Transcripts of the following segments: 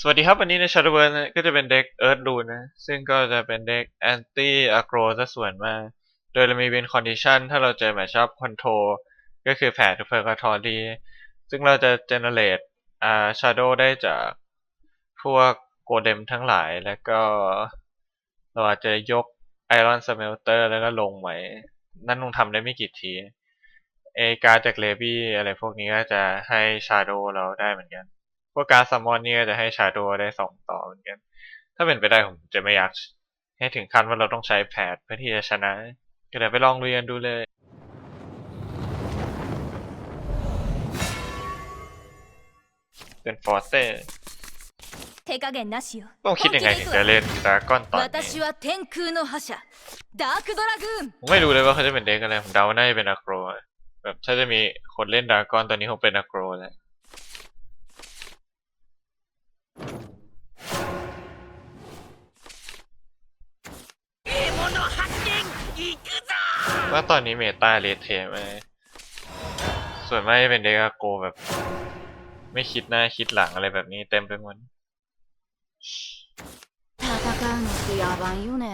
สวัสดีครับ วันนี้ใน Shadowverse นก็จะเป็นเด็ก Earth Rune นะ ซึ่งก็จะเป็นเด็ก Anti Aggro ซะส่วนมาก โดยเรามี Win Condition ถ้าเราเจอแมชชัพ Control ก็คือแผลทุกเพอร์กทอรี ซึ่งเราจะ generate อ่า Shadow ได้จากพวกโกเดมทั้งหลายแล้วก็ เราอาจจะยก Iron Smelter แล้วก็ลงไว้นั่นคงทำได้ไม่กี่ที เอการจากเลบี้อะไรพวกนี้ก็จะให้ Shadow เราได้เหมือนกัน ว่าการซัมมอนเนี่ยจะให้ชาโดได้สองต่อเหมือนกัน ถ้าเป็นไปได้ผมจะไม่อยากให้ถึงขั้นว่าเราต้องใช้แพดเพื่อที่จะชนะ ก็เดี๋ยวไปลองเรียนดูเลยเป็นฟอร์เต้ต้องคิดยังไงถึงจะเล่นดาร์กอนตอนผมไม่รู้เลยว่าเขาจะเป็นเด็กอะไรผมเดาน่าจะเป็นอะโกรแบบถ้าจะมีคนเล่นดาร์กอนตอนนี้คงเป็นอะโกรแหละ ว่าตอนนี้เมตาเลเทไหมส่วนมากจะเป็นเด็กอะโกแบบ ไม่คิดหน้าคิดหลังอะไรแบบนี้เต็มไปหมด 戦うのってやばいよね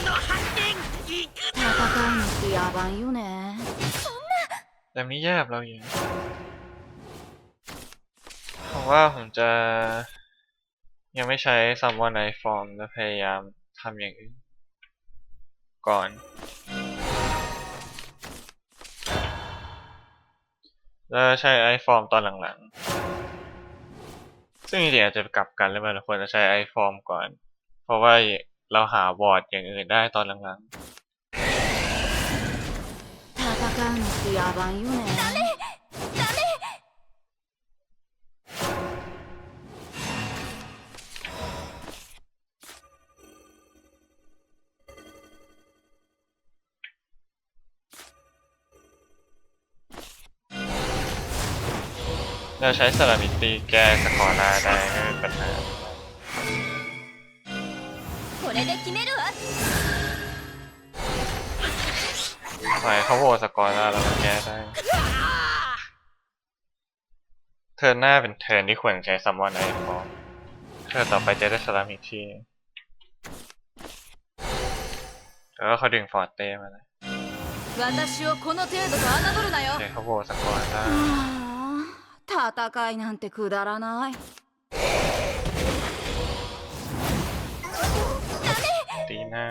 戦うのってやばいよね แบบนี้แย่กับเราอยู่ผมว่าผมจะ ยังไม่ใช้ซัมวอนไอฟอร์มและพยายามทำอย่างอื่น ก่อน แล้วใช้ไอฟอร์มตอนหลังๆ ซึ่งจริงๆอาจจะกลับกันหรือเปล่าเราควรจะใช้ไอฟอร์มก่อน เพราะว่า เราหาวอร์ดอย่างอื่นได้ตอนหลังๆ 戦うのってやばいよねダメダメ เราใช้สลามิตตีแก้สกอร์หน้าได้ไม่เป็นปัญหา これで決めるわ ปล่อยเขาโหวตสกอร์หน้าแล้วมันแก้ได้ เทิร์นหน้าเป็นเทิร์นที่ควรใช้ซัมมอนไอฟอร์มเทิร์นต่อไปจะได้สลามิกที่แล้วก็เขาดึงฟอร์เต้มาเลย 私をこの程度と侮るなよ เดี๋ยวเขาโหวตสกอร์หน้า ああ戦いなんてくだらない หน้า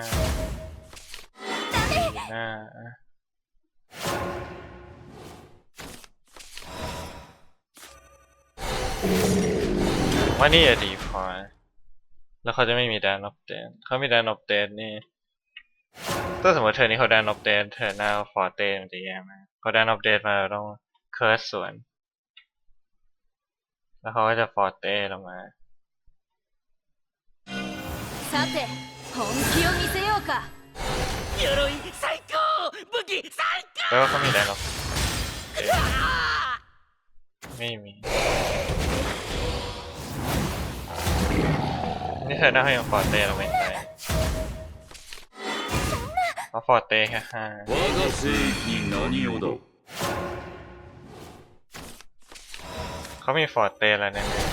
ตีหน้าว่านี่จะดีพอนะแล้วเขาจะไม่มีแดนออฟเดนเขามีแดนออฟเดนนี่ถ้าสมมติเธอนี้เขาแดนออฟเดนเธอหน้าฟอร์เตมันจะแย่มากเขาแดนออฟเดนมาเราต้องเคิร์สสวน แล้วเขาก็จะฟอร์เตลงมาさて本気を見せようか鎧最高武器最 แล้วก็เขามีแดนออฟ 高 ไม่มี นี่เธอหน้าเขายังฟอร์เตเราไม่ได้เพราะฟอร์เตแค่ห้า 我が聖域に何をだ เขามีฟอร์เตแล้วแน่ๆ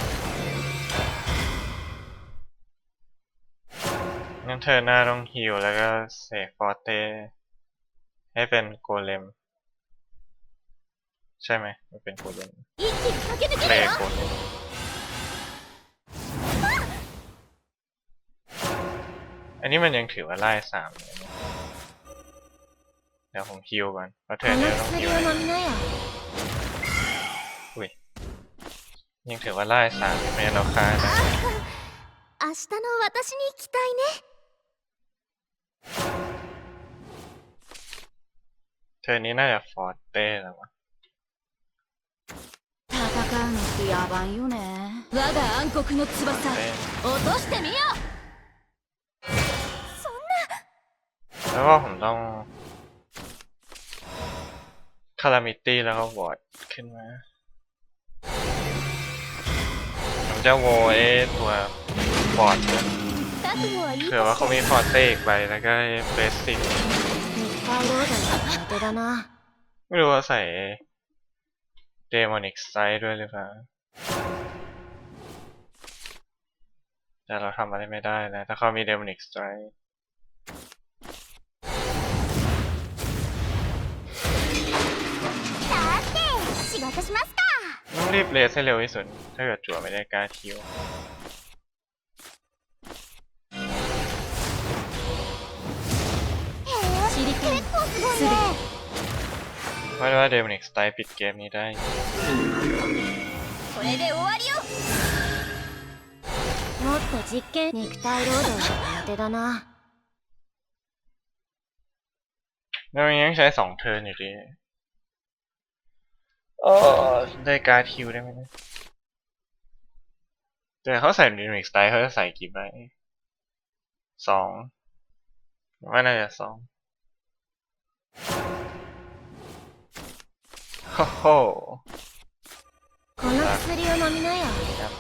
งั้นเธอหน้าต้องฮิวแล้วก็เสกฟอร์เตให้เป็นโกเลม ใช่ไหมมันเป็นโกเลม 一気に駆け抜 เล ける โก わ เลมอันนี้มันยังถือว่าไล่สามเลยนะเดี๋ยวผมฮิวก่อนเพราะเธ こ อ の เนี่ยต้อง 薬 ฮิว を เลย 飲みなよ อุ้ยยังถือว่าไล่สามอยู่ไม่งั้นเราฆ่าได้ 明日の私に期待ね เธอนี้น่าจะฟอร์เต้แล้ววะ 戦うのってやばいよね我が暗黒の翼 เต้ 落としてみよう แล้วก็ผมต้องคารามิตี้แล้วก็วอร์ดขึ้นมา ผมจะ จะโวเอตัวบอร์ดนะ 覚悟はいい เผื่อว่าเขามีฟอร์เตอีกใบแล้วก็เฟสซิ่งไม่รู้ว่าใส่เดมอนิกไซด์ด้วยหรือเปล่าแต่เราทำอะไรไม่ได้นะ ถ้าเขามีเดมอนิกไซด์ต้องรีบเลสให้เร็วที่สุด ถ้าเกิดจั่วไม่ได้การคิว 手裏剣結構すごいね เพราะว่าเดมอนิกไซด์ปิดเกมนี้ได้ これで終わりよもっと実験肉体労働の手だな แล้วมันยังใช้สองเทิร์นอยู่ดีเออได้การดคิวได้ไหมเนี่ยแต่เขาใส่ดิมิกสไตล์เขาจะใส่กี่ใบสองผมว่าน่าจะสอง โอ้โห この薬を飲みなよ ครับ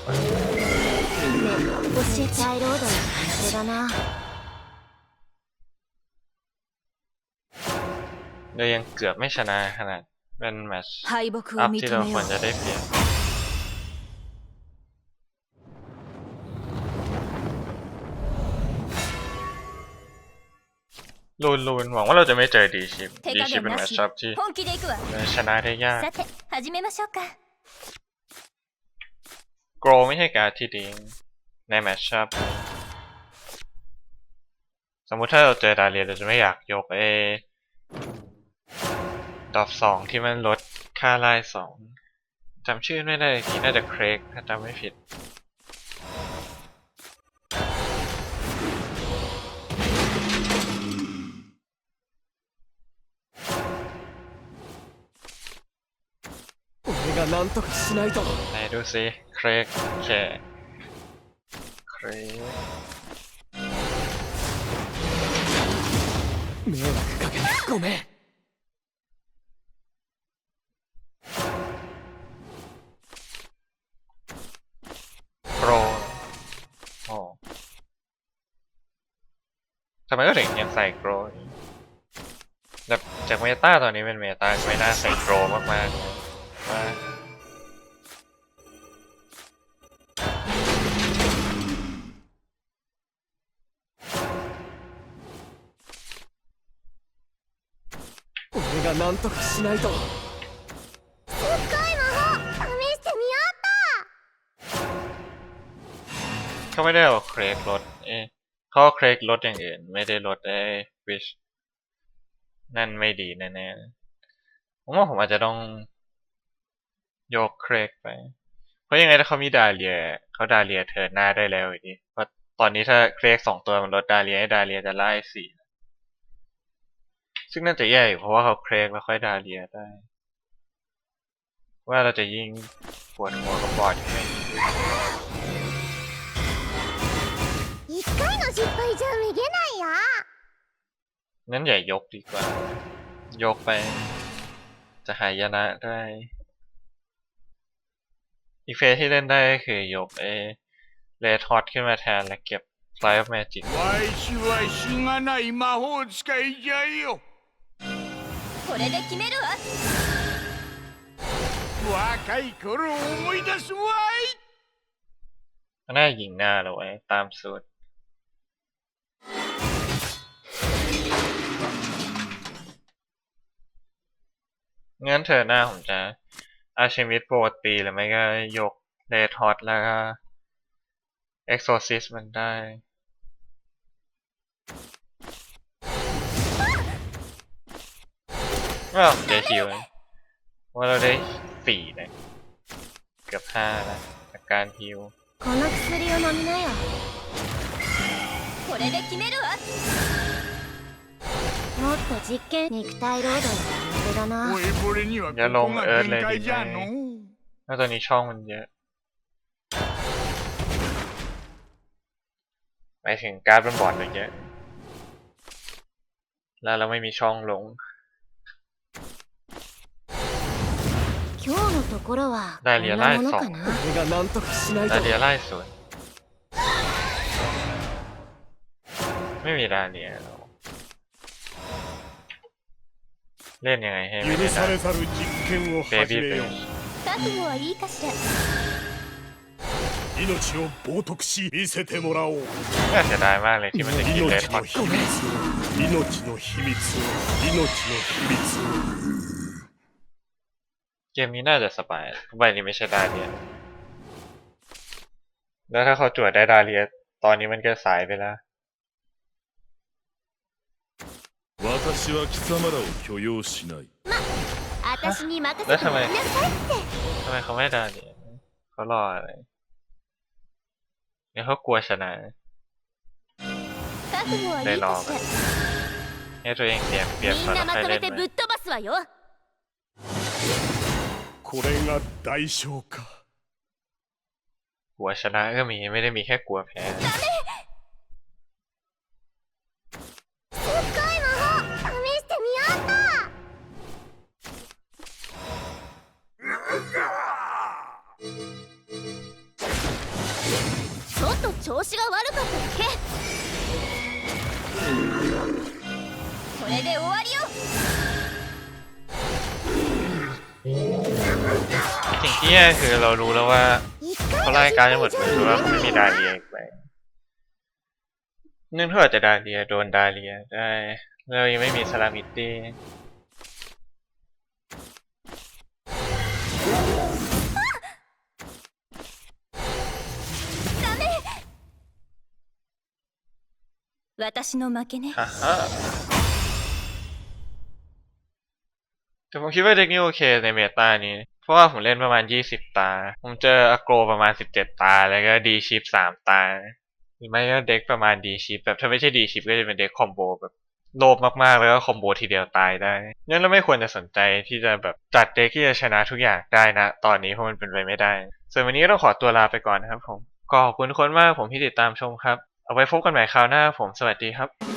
教え体労働の手だな เรายังเกือบไม่ชนะขนาดเป็นแมตช์ 敗北 อั を พ 認 ที่เรา め คว よ รจะได้เปรียบ ลูนลูนหวังว่าเราจะไม่เจอดีชิปดีชิปเป็นแมชชัพที่ชนะได้ยากโกรไม่ใช่การที่ดีในแมชชัพสมมุติถ้าเราเจอดาเลียเราจะไม่อยากยกเอดอบสองที่มันลดค่าไล่สองจำชื่อไม่ได้ทีน่าจะเครกถ้าจำไม่ผิด 俺が何とかしないと ไหนดูซิเครกโอเคเครก 迷惑かけてごめん โกรโอ้ทำไมก็ถึงยังใส่โกรอยู่แบบจากเมตาตอนนี้เป็นเมตาไม่น่าใส่โกรมากๆเลยว่า が何とかしないとすっごい魔法試してみよ เขาไม่ได้เอาเครกลดเอ๊ะเขาเอาเครกลดอย่างอื่น ไม่ได้ลดไอ้วิชนั่นไม่ดีแน่ๆผมว่าผมอาจจะต้องโยกเครกไป เพราะยังไงถ้าเขามีดาเลียเขาดาเลียเทิร์นหน้าได้แล้วอยู่ดีเพราะตอนนี้ถ้าเครกสองตัวมันลดดาเลียให้ดาเลียจะไล่สี่ ซึ่งน่าจะแย่อยู่เพราะว่าเขาเครกแล้วค่อยดาเลียได้ ว่าเราจะยิงปวดหัวกับบอดยังไงนั้นใหญ่ยกดีกว่า ยกไป จะหายนะได้ อีกเฟสที่เล่นได้คือยกเอเลทฮอตขึ้นมาแทนและเก็บไฟล์แมจิก これで決めるわ若い頃を思い出すわい ก็น่ายิงหน้าเราไว้ตามสูตร งั้นเธอหน้าผมจะอาชิมิดโปรตีหรือไม่ก็ยกเลทฮอตแล้วก็เอ็กโซซิสมันได้ ว้าวเดฮิวนะว่าเราได้สี่เลยเกือบห้าแล้วจากการฮิว この薬を飲みなよこれで決めるわもっと実験肉体労働の手だなおいぼれにはこやロンこがエーレディ限界じゃねの แล้วตอนนี้ช่องมันเยอะหมายถึงการ์ดบนบอร์ดมันเยอะ แล้วเราไม่มีช่องลง 今日のところはこダイリアんなものライトかな俺が何とかしない ดา と เลียไล่สวนไม่มีดาเลียหรอกเล่นยังไงให้ไม่ 許 ได้ さ ดา れざる実験を เบ 始 บี้ め เฟ よう ช 覚悟はいいかしら命を冒涜し見せてもらおう น่าเสียดายมากเลยที่มันจะกินเลด 命 ฮอ の ต 秘密を命の秘密を命の秘密を เกมนี้น่าจะสบายใบนี้ไม่ใช่ดาเลีย แล้วถ้าเขาจวดได้ดาเลีย ตอนนี้มันก็สายไปแล้ว 私は貴様らを許容しない私に任せแล้ว て ทำไม もらいなさい ทำไมเขาไม่ดาเลียเขารออะไรเนี่ยเขากลัวชนะ 覚悟はいいでかなしら ให้ตัวเองเปรียบเปรียบ み ก่อน ん แล้ว なま ค่อย と เล่ め น て ไหม ぶっ飛ばすわよ これが代償か กลัวชนะก็มีไม่ได้มีแค่กลัวแพ้ すっごい魔法試してみようっとちょっと調子が悪かっただけこれで終わりよ สิ่งที่แย่คือเรารู้แล้วว่า 一 เขา 回 ไล่ の การ 失 จะหม 敗 ด じゃ เลยว่าเขาไม่มีดาเลียอีกไปเนื่องถ้าจะดาเลียโดนดาเลียได้เรายังไม่มีสลามิตตี้ 私の負けね ฮ่าฮ่าแต่ผมคิดว่าเด็กนี้โอเคในเมตานี้ เพ ราะว่าผมเล่นประมาณ20ตา ผมเจออโกรประมาณ17ตา แล้วก็ดีชิป3ตา หรือไม่ก็เด็กประมาณดีชิปแบบถ้าไม่ใช่ดีชิปก็จะเป็นเด็กคอมโบแบบโลภมากๆ แล้วก็คอมโบทีเดียวตายได้งั้นเราไม่ควรจะสนใจที่จะแบบจัดเด็กที่จะชนะทุกอย่างได้นะ ตอนนี้เพราะมันเป็นไปไม่ได้ ส่วนวันนี้ต้องขอตัวลาไปก่อนนะครับผม ก็ขอบคุณทุกคนมากผมที่ติดตามชมครับ เอาไว้พบกันใหม่คราวหน้าผมสวัสดีครับ